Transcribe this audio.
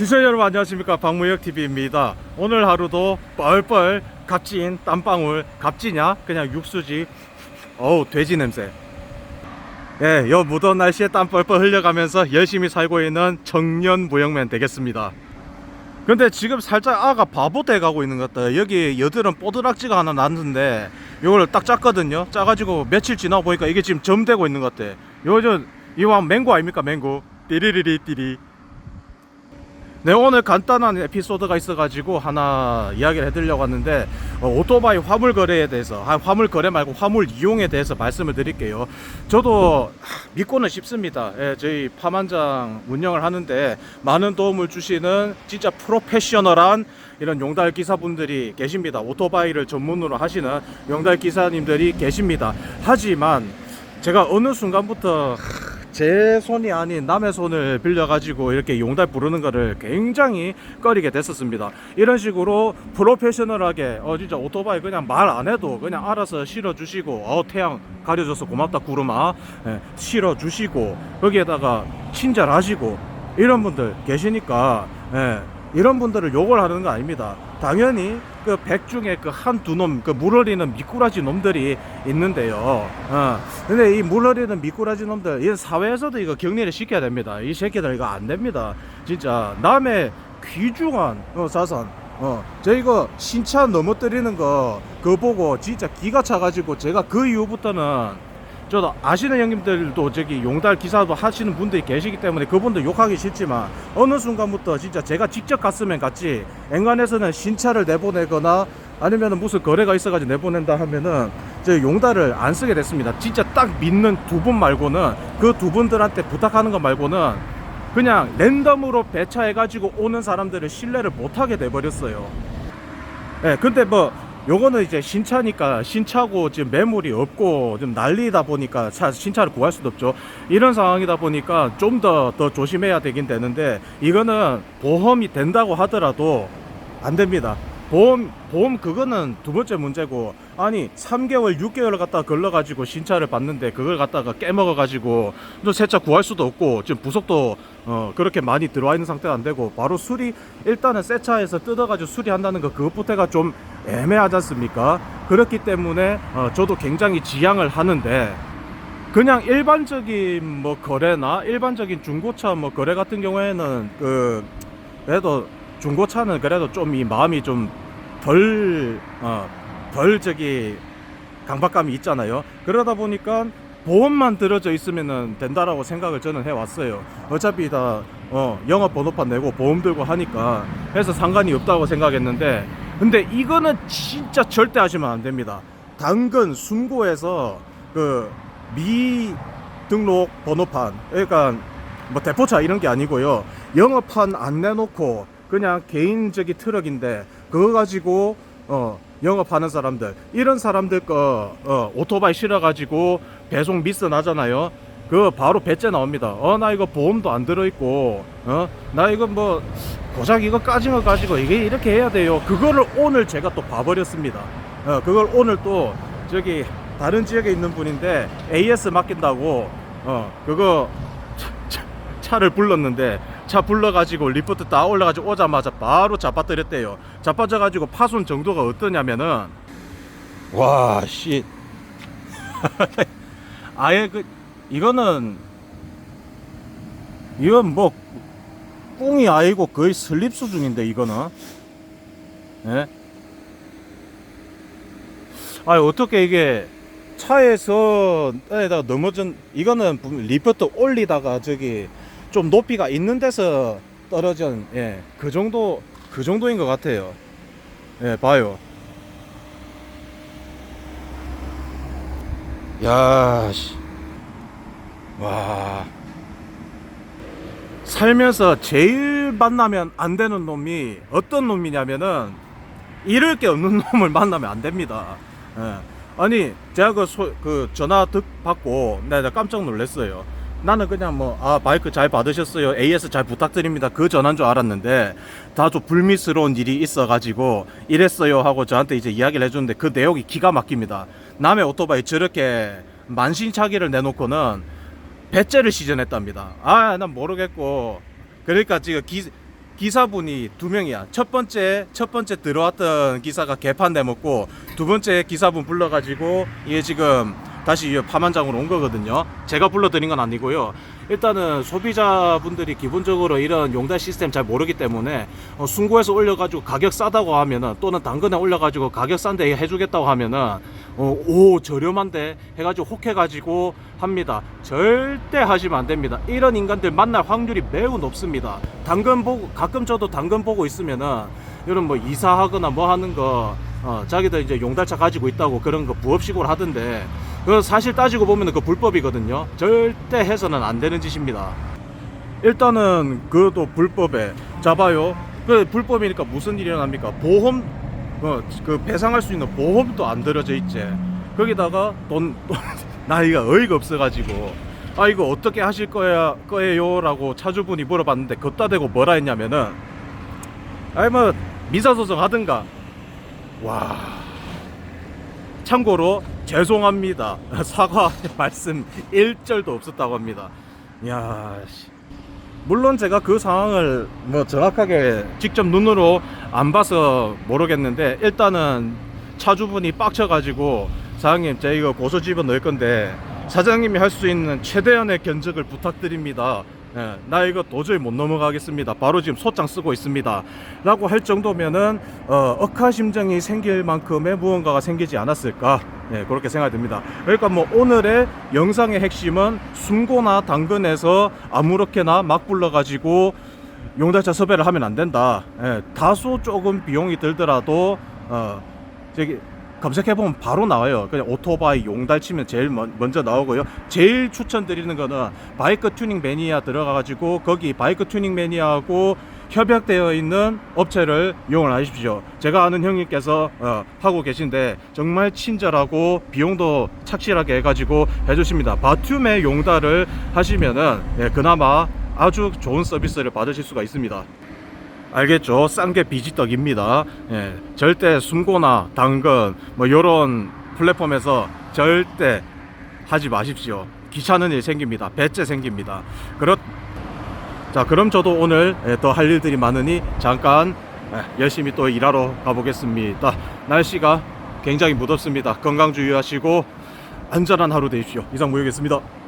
시청자 여러분 안녕하십니까 박무혁 TV입니다. 오늘 하루도 뻘뻘 값진 땀방울 값지냐 그냥 육수지 어우 돼지 냄새. 예, 요 무더운 날씨에 땀 뻘뻘 흘려가면서 열심히 살고 있는 청년 무역맨 되겠습니다. 근데 지금 살짝 아가 바보 돼 가고 있는 것 같다. 여기 여드름 뽀드락지가 하나 났는데 요걸 딱 짰거든요. 짜가지고 며칠 지나 보니까 이게 지금 점되고 있는 것 같아. 요즘 이왕 맹고 아닙니까 맹고? 띠리리리 띠리. 네 오늘 간단한 에피소드가 있어가지고 하나 이야기를 해드리려고 하는데 어, 오토바이 화물 거래에 대해서 아, 화물 거래 말고 화물 이용에 대해서 말씀을 드릴게요. 저도 하, 믿고는 싶습니다. 예, 저희 파만장 운영을 하는데 많은 도움을 주시는 진짜 프로페셔널한 이런 용달 기사분들이 계십니다. 오토바이를 전문으로 하시는 용달 기사님들이 계십니다. 하지만 제가 어느 순간부터 하, 제 손이 아닌 남의 손을 빌려가지고 이렇게 용달 부르는 거를 굉장히 꺼리게 됐었습니다. 이런 식으로 프로페셔널하게 어 진짜 오토바이 그냥 말 안 해도 그냥 알아서 실어주시고 어 태양 가려줘서 고맙다 구름아 예, 실어주시고 거기에다가 친절하시고 이런 분들 계시니까 예, 이런 분들을 욕을 하는 거 아닙니다. 당연히 그 백 중에 그 한 두 놈, 그 물어리는 미꾸라지 nom들이 있는데요. 어. 근데 이 물어리는 미꾸라지 놈들, 이 사회에서도 이거 격리를 시켜야 됩니다. 이 새끼들 이거 안 됩니다. 진짜 남의 귀중한 어, 자산. 어, 저 이거 신차 넘어뜨리는 거 그거 보고 진짜 기가 차가지고 제가 그 이후부터는 저도 아시는 형님들도 저기 용달 기사도 하시는 분들이 계시기 때문에 그분들 욕하기 싫지만 어느 순간부터 진짜 제가 직접 갔으면 갔지 엔간에서는 신차를 내보내거나 아니면 무슨 거래가 있어가지고 내보낸다 하면은 저 용달을 안 쓰게 됐습니다. 진짜 딱 믿는 두 분 말고는 그 두 분들한테 부탁하는 거 말고는 그냥 랜덤으로 배차해가지고 오는 사람들을 신뢰를 못하게 돼버렸어요. 예, 근데 뭐 요거는 이제 신차니까 신차고 지금 매물이 없고 좀 난리다 보니까 차 신차를 구할 수도 없죠. 이런 상황이다 보니까 좀 더더 조심해야 되긴 되는데 이거는 보험이 된다고 하더라도 안 됩니다. 보험 보험 그거는 두 번째 문제고 아니 3개월 6개월 갖다가 걸러 가지고 신차를 받는데 그걸 갖다가 깨먹어 가지고 또 새 차 구할 수도 없고 지금 부속도 어 그렇게 많이 들어와 있는 상태가 안 되고 바로 수리 일단은 새 차에서 뜯어 가지고 수리한다는 거 그것부터가 좀 애매하지 않습니까? 그렇기 때문에 어 저도 굉장히 지양을 하는데 그냥 일반적인 뭐 거래나 일반적인 중고차 뭐 거래 같은 경우에는 그 그래도 중고차는 그래도 좀 이 마음이 좀 덜 어, 덜 저기 강박감이 있잖아요. 그러다 보니까 보험만 들어져 있으면은 된다라고 생각을 저는 해왔어요. 어차피 다 어, 영업 번호판 내고 보험 들고 하니까 해서 상관이 없다고 생각했는데 근데 이거는 진짜 절대 하시면 안 됩니다. 당근 순고에서 그 미 등록 번호판 그러니까 뭐 대포차 이런 게 아니고요. 영업판 안 내놓고 그냥 개인적인 트럭인데 그거 가지고 어 영업하는 사람들 이런 사람들 거 어, 오토바이 실어 가지고 배송 미스 나잖아요. 그 바로 배째 나옵니다. 어 나 이거 보험도 안 들어 있고 어 나 이거 뭐 고작 이거 까진 거 가지고 이게 이렇게 해야 돼요. 그거를 오늘 제가 또 봐버렸습니다. 어 그걸 오늘 또 저기 다른 지역에 있는 분인데 AS 맡긴다고 어 그거 차, 차, 차를 불렀는데 차 불러가지고 리포트 다 올라가지고 오자마자 바로 잡아뜨렸대요. 잡아져가지고 파손 정도가 어떠냐면은 와 씨 아예 그 이거는 이건 뭐 꿍이 아니고 거의 슬립 수준인데 이거는 예? 아 어떻게 이게 차에서 에다가 넘어진 이거는 리포트 올리다가 저기 좀 높이가 있는 데서 떨어진 예 그 정도 그 정도인 것 같아요 예 봐요 야 씨 와 살면서 제일 만나면 안 되는 놈이 어떤 놈이냐면은 잃을 게 없는 놈을 만나면 안 됩니다. 예. 아니 제가 그, 소, 그 전화 듣 받고 내가 깜짝 놀랐어요. 나는 그냥 뭐아 바이크 잘 받으셨어요. AS 잘 부탁드립니다. 그 전화인 줄 알았는데 다 좀 불미스러운 일이 있어가지고 이랬어요 하고 저한테 이제 이야기를 해줬는데 그 내용이 기가 막힙니다. 남의 오토바이 저렇게 만신차기를 내놓고는 배째를 시전했답니다. 아 난 모르겠고. 그러니까 지금 기, 기사분이 두 명이야. 첫 번째 첫 번째 들어왔던 기사가 개판 대먹고 두 번째 기사분 불러가지고 이게 지금 다시 이 파만장으로 온 거거든요. 제가 불러드린 건 아니고요. 일단은 소비자분들이 기본적으로 이런 용달 시스템 잘 모르기 때문에 어, 순고에서 올려가지고 가격 싸다고 하면은 또는 당근에 올려가지고 가격 싼데 해주겠다고 하면은 어, 오 저렴한데 해가지고 혹해가지고 합니다. 절대 하시면 안 됩니다. 이런 인간들 만날 확률이 매우 높습니다. 당근 보고 가끔 저도 당근 보고 있으면은 이런 뭐 이사하거나 뭐 하는 거 어, 자기들 이제 용달차 가지고 있다고 그런 거 부업식으로 하던데 그 사실 따지고 보면 그 불법이거든요. 절대 해서는 안 되는 짓입니다. 일단은 그것도 불법에 잡아요. 그 불법이니까 무슨 일이 일어납니까? 보험 어, 그 배상할 수 있는 보험도 안 들어져 있지. 거기다가 돈, 돈 나이가 어이가 없어가지고 아 이거 어떻게 하실 거야 거예요라고 차주분이 물어봤는데 걷다 대고 뭐라 했냐면은 아이 뭐 민사소송 하든가 와 참고로 죄송합니다 사과 말씀 1절도 없었다고 합니다 야 씨. 물론 제가 그 상황을 뭐 정확하게 직접 눈으로 안 봐서 모르겠는데 일단은 차주분이 빡쳐가지고 사장님 제가 이거 고소 집어 넣을 건데 사장님이 할 수 있는 최대한의 견적을 부탁드립니다. 예, 나 이거 도저히 못 넘어가겠습니다. 바로 지금 소장 쓰고 있습니다. 라고 할 정도면은 어, 억하심정이 생길 만큼의 무언가가 생기지 않았을까 예, 그렇게 생각이 듭니다. 그러니까 뭐 오늘의 영상의 핵심은 순고나 당근에서 아무렇게나 막 불러가지고 용달차 섭외를 하면 안 된다. 예, 다소 조금 비용이 들더라도 어, 저기 검색해 보면 바로 나와요. 그냥 오토바이 용달 치면 제일 먼, 먼저 나오고요. 제일 추천드리는 거는 바이크 튜닝 매니아 들어가가지고 거기 바이크 튜닝 매니아하고 협약되어 있는 업체를 이용을 하십시오. 제가 아는 형님께서 어, 하고 계신데 정말 친절하고 비용도 착실하게 해가지고 해주십니다. 바툼의 용달을 하시면은 예, 그나마 아주 좋은 서비스를 받으실 수가 있습니다. 알겠죠? 싼 게 비지떡입니다. 예, 절대 순고나 당근 뭐 요런 플랫폼에서 절대 하지 마십시오. 귀찮은 일 생깁니다. 배째 생깁니다. 그렇 자, 그럼 저도 오늘 예, 더할 일들이 많으니 잠깐 예, 열심히 또 일하러 가보겠습니다. 날씨가 굉장히 무덥습니다. 건강 주의하시고 안전한 하루 되십시오. 이상 무역이었습니다.